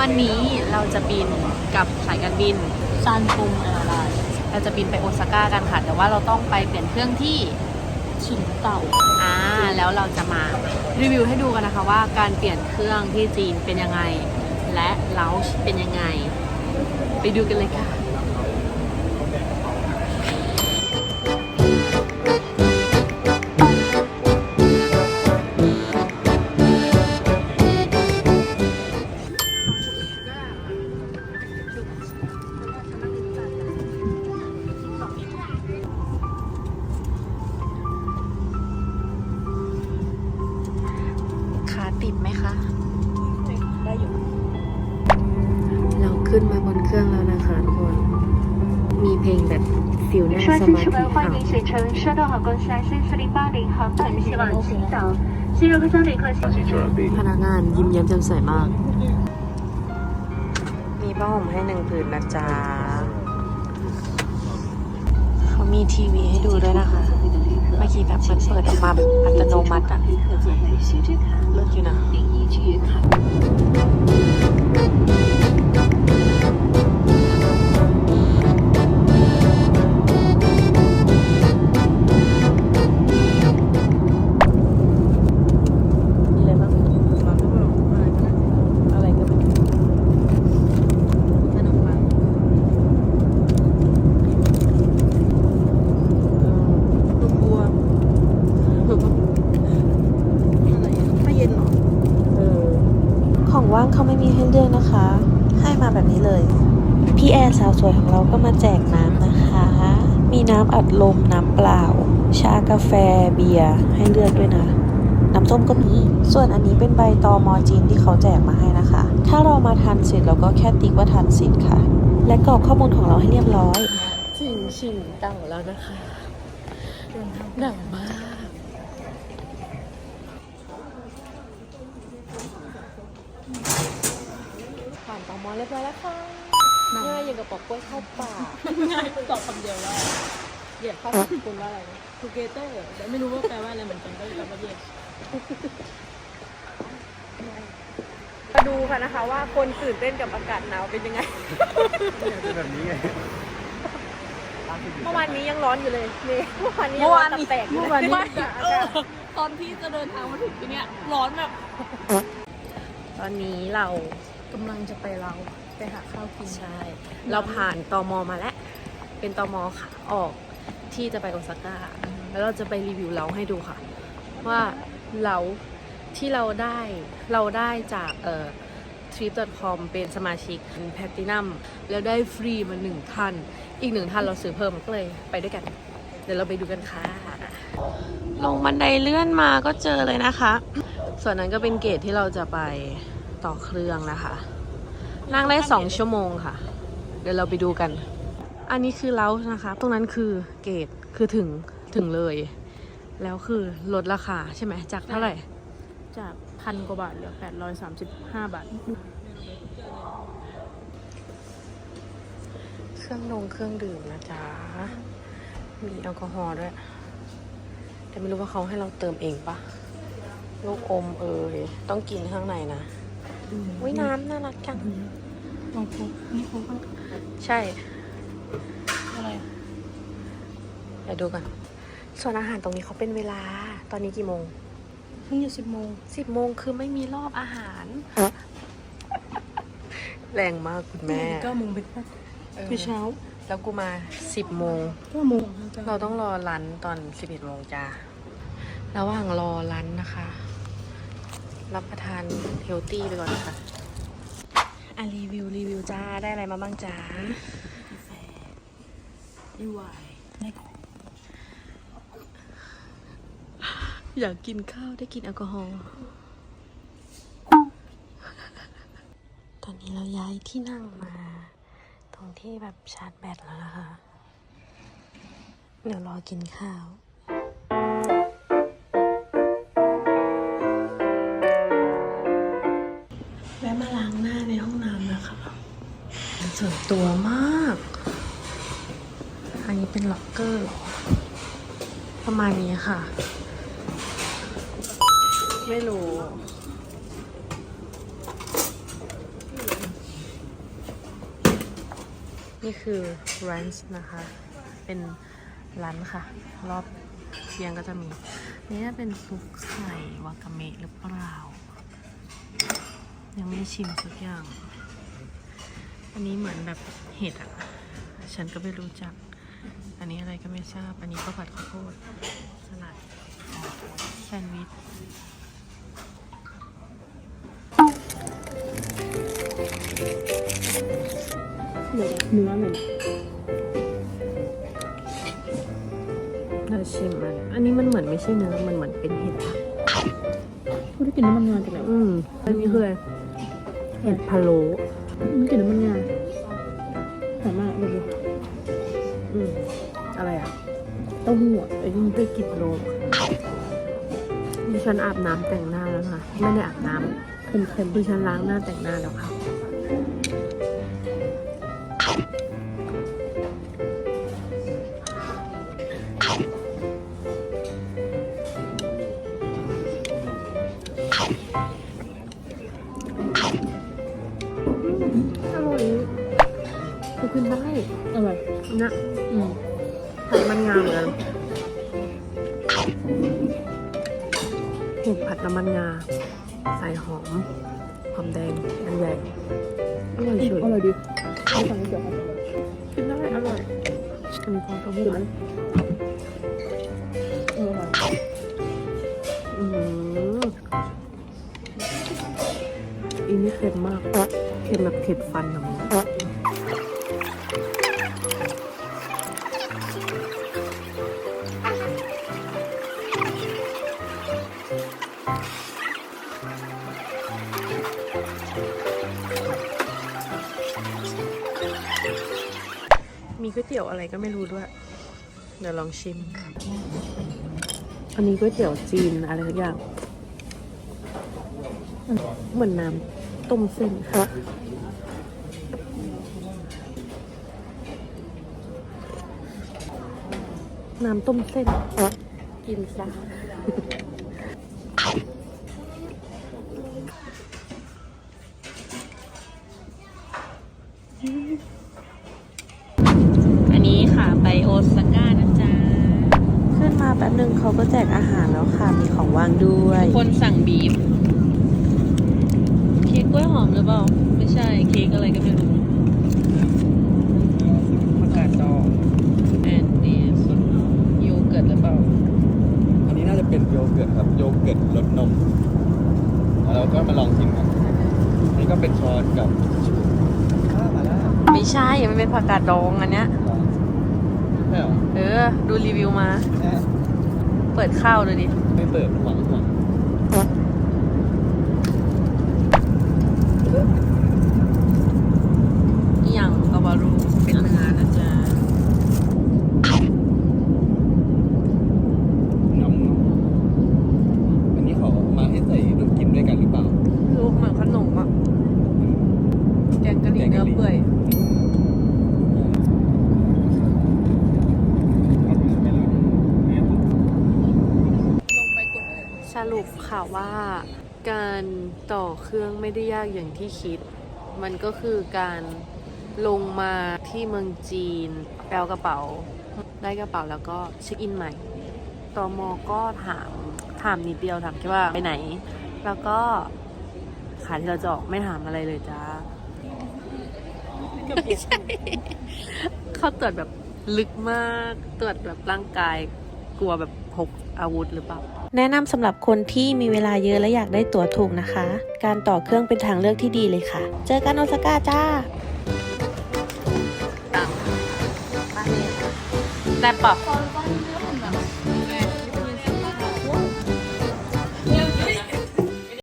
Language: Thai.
วันนี้เราจะบินกับสายการบินซานฟุงแอร์ไลน์เราจะบินไปโอซาก้ากันค่ะ แต่ว่าเราต้องไปเปลี่ยนเครื่องที่ฉินเต่าอ่าแล้วเราจะมารีวิวให้ดูกันนะคะว่าการเปลี่ยนเครื่องที่จีนเป็นยังไง และเลาชเป็นยังไง ไปดูกันเลยค่ะ คะ ได้อยู่ เราขึ้นมาบนเครื่องแล้วนะคะทุกคน มีเพลงแบบฟิลน่าสมาธิค่ะพนักงานยิ้มแย้มแจ่มใสมาก มีผ้าห่มให้หนึ่งผืนนะจ๊ะ เขามีทีวีให้ดูด้วยนะคะ มื่อกี้แบบมันเปิดออกมาแบบอัตโนมัติอะเลิศอยู่นะ มาแบบนี้เลย พี่แอร์สาวสวยของเราก็มาแจกน้ำนะคะ มีน้ำอัดลมน้ำเปล่า ชากาแฟเบียร์ให้เลือกด้วยนะน้ำส้มก็มี ส่วนอันนี้เป็นใบตอมอจีนที่เขาแจกมาให้นะคะ ถ้าเรามาทันสิทธิ์เราก็แค่ติ๊กว่าทันสิทธิ์ค่ะ และกรอกข้อมูลของเราให้เรียบร้อยถึงชิงเต่าแล้วนะคะหนังมากผ่า นตอมอเรียบร้อยแล้วค่ะง่ายอย่างกับปอกกล้วยเข้าป่ากง่ายตอบคำเดียวว่าเหยียบเข้าคุณว่าอะไรนะ together แต่ไม่รู้ว่าแปลว่าอะไรเหมือนกันก็เลยแปลว่าเหยียบมาดูค่ะนะคะว่าคนตื่นเต้นกับอากาศหนาวเป็นยังไงแบบนี้ไงเมื่อวานนี้ยังร้อนอยู่เลยนี่เมื่อวานนี้เมื่อวานยังร้นี้แตกอยู่เมื่อเลวานยนี้เออตอนที่จะเดินทางมาถึงที่เนี้ยร้อนแบบ ตอนนี้เรา กำลังจะไปเราไปหาข้าวกินใช่ เราผ่านตอมอมาแล้ว เป็นตอมอขาออกที่จะไปโอซาก้า แล้วเราจะไปรีวิวเล้าให้ดูค่ะ ว่าเล้าที่เราได้เราได้จากเอ่อ trip.com เป็นสมาชิกแพลตินัมแล้วได้ฟรีมาหนึ่งท่าน อีกหนึ่งท่านเราซื้อเพิ่มก็เลยไปด้วยกัน เดี๋ยวเราไปดูกันค่ะ ลงบันไดเลื่อนมาก็เจอเลยนะคะ ส่วนนั้นก็เป็นเกตที่เราจะไป ต่อเครื่องนะคะ นั่งได้สองชั่วโมงค่ะ เดี๋ยวเราไปดูกัน อันนี้คือเล้านะคะ ตรงนั้นคือเกตคือถึงถึงเลย แล้วคือลดราคาใช่ไหมจากเท่าไหร่จากพันกว่าบาทเหลือแปดร้อยสามสิบห้าบาท เครื่องนงเครื่องดื่มนะจ๊ะ มีแอลกอฮอล์ด้วย แต่ไม่รู้ว่าเขาให้เราเติมเองปะลูกอมเอ่ยต้องกินข้างในนะ วิน้ำน่ารักจังลองพูนี่เขาก็ใช่ อะไรเดี๋ยวดูกันส่วนอาหารตรงนี้เขาเป็นเวลา ตอนนี้กี่โมงเพิ่งอยู่สิบโมงสิบโมงคือไม่มีรอบอาหาร แรงมากคุณแม่เก้าโมงเป็นคือเช้า แล้วกูมาสิบโมงเก้าโมงเราต้องรอรันตอนสิบเอ็ดโมงจ้าระหว่างรอรันนะคะ รับประทานเฮลตี้ไปก่อนนะคะอะรีวิวรีวิวจ้า ได้อะไรมาบ้างจ้าอีวายในของอยากกินข้าวได้กินแอลกอฮอล์ตอนนี้เราย้ายที่นั่งมา ตรงที่แบบชาร์จแบตแล้วนะคะ เดี๋ยวรอกินข้าวแว ส่วนตัวมาก อันนี้เป็นล็อกเกอร์หรอ ประมาณนี้ค่ะ ไม่รู้นี่คือร้านนะคะ เป็นร้านค่ะ รอบเที่ยงก็จะมี นี่เป็นซุปไข่วากาเมะหรือเปล่า ยังไม่ได้ชิมสักอย่าง อันนี้เหมือนแบบเห็ดอะ ฉันก็ไม่รู้จัก อันนี้อะไรก็ไม่ทราบ อันนี้ก็ผัดข้าวโพดสลัดแซนด์วิชเดี๋ยวเนื้อเหมือนเราชิมมันอันนี้มันเหมือนไม่ใช่เนื้อ มันเหมือนเป็นเห็ดอะพูดได้กลินน้ำมันงาจากไหนอืมอันนี้คืออะไรเห็ดพะโล้ มันกลินน้ำมันงาหอมมากเลยอืมอะไรอะเต้าหู้อะไอ้นี่ไปกินโลดิฉันอาบน้ำแต่งหน้าแล้วค่ะ ไม่ได้อาบน้เค็มำดิฉันล้างหน้าแต่งหน้าแล้วค่ะ นะอืมผัดมันงาเหมือนกันเห็ดผัดน้ำมันงา ใส่หอมหอมแดงอันใหญ่อร่อยเฉยอร่อยดีไม่ฟังไม่เกี่ยวกันกินได้อร่อยอันนี้พอต้องพูดไหมเอออร่อยอืมอีนี่เค็มมากเค็มแบบเผ็ดฟันอะมึง อะไรก็ไม่รู้ด้วย เดี๋ยวลองชิม อันนี้ก๋วยเตี๋ยวจีนอะไรสักอย่าง เหมือนน้ำต้มเส้นค่ะน้ำต้มเส้น กินซะอนนี้ค่ะ ไปโอซาก้านะจ๊ะ ขึ้นมา แป๊บนึงเขาก็แจกอาหารแล้วค่ะ มีของว่างด้วย คนสั่งบีฟเค้กกล้วยหอมหรือเปล่า ไม่ใช่ เค้กอะไรก็ไม่รู้ผักกาดดองแอนดี้โยเกิร์ตหรือเปล่า อันนี้น่าจะเป็นโยเกิร์ตครับ โยเกิร์ตรสนม แล้วเราก็มาลองชิมกันอันนี่ก็เป็นช้อนกับข้าวมาแล้วไม่ใช่ มันเป็นผักกาดดองอันเนี้ยไม่เหรอเออ ดูรีวิวมาแอะ เปิดข้าวดูดิ ไม่เปิดหวังหวัง อหย่างก็บารูเป็นเนื้อนะจ๊ะ น้ำอันนี้เขามาให้ใส่น้ำกินด้วยกันหรือเปล่า ลูกเหมือนขนมอะ แกงกะหรี่เนื้อเปื่อย สรุป ค่ะว่าการต่อเครื่องไม่ได้ยากอย่างที่คิด มันก็คือการลงมาที่เมืองจีนแปลกระเป๋า ได้กระเป๋าแล้วก็เช็คอินใหม่ ตอมอก็ถามถามนิดเดียวถามแค่ว่าไปไหน แล้วก็ขาที่เราจะออกไม่ถามอะไรเลยจ้าไม่ใช่เขาตรวจแบบลึกมาก ตรวจแบบร่างกาย กลัวแบบพกอาวุธหรือเปล่า แนะนำสำหรับคนที่มีเวลาเยอะและอยากได้ตั๋วถูกนะคะ การต่อเครื่องเป็นทางเลือกที่ดีเลยค่ะ เจอกันโอซาก้าจ้าตังค์ได้ปะ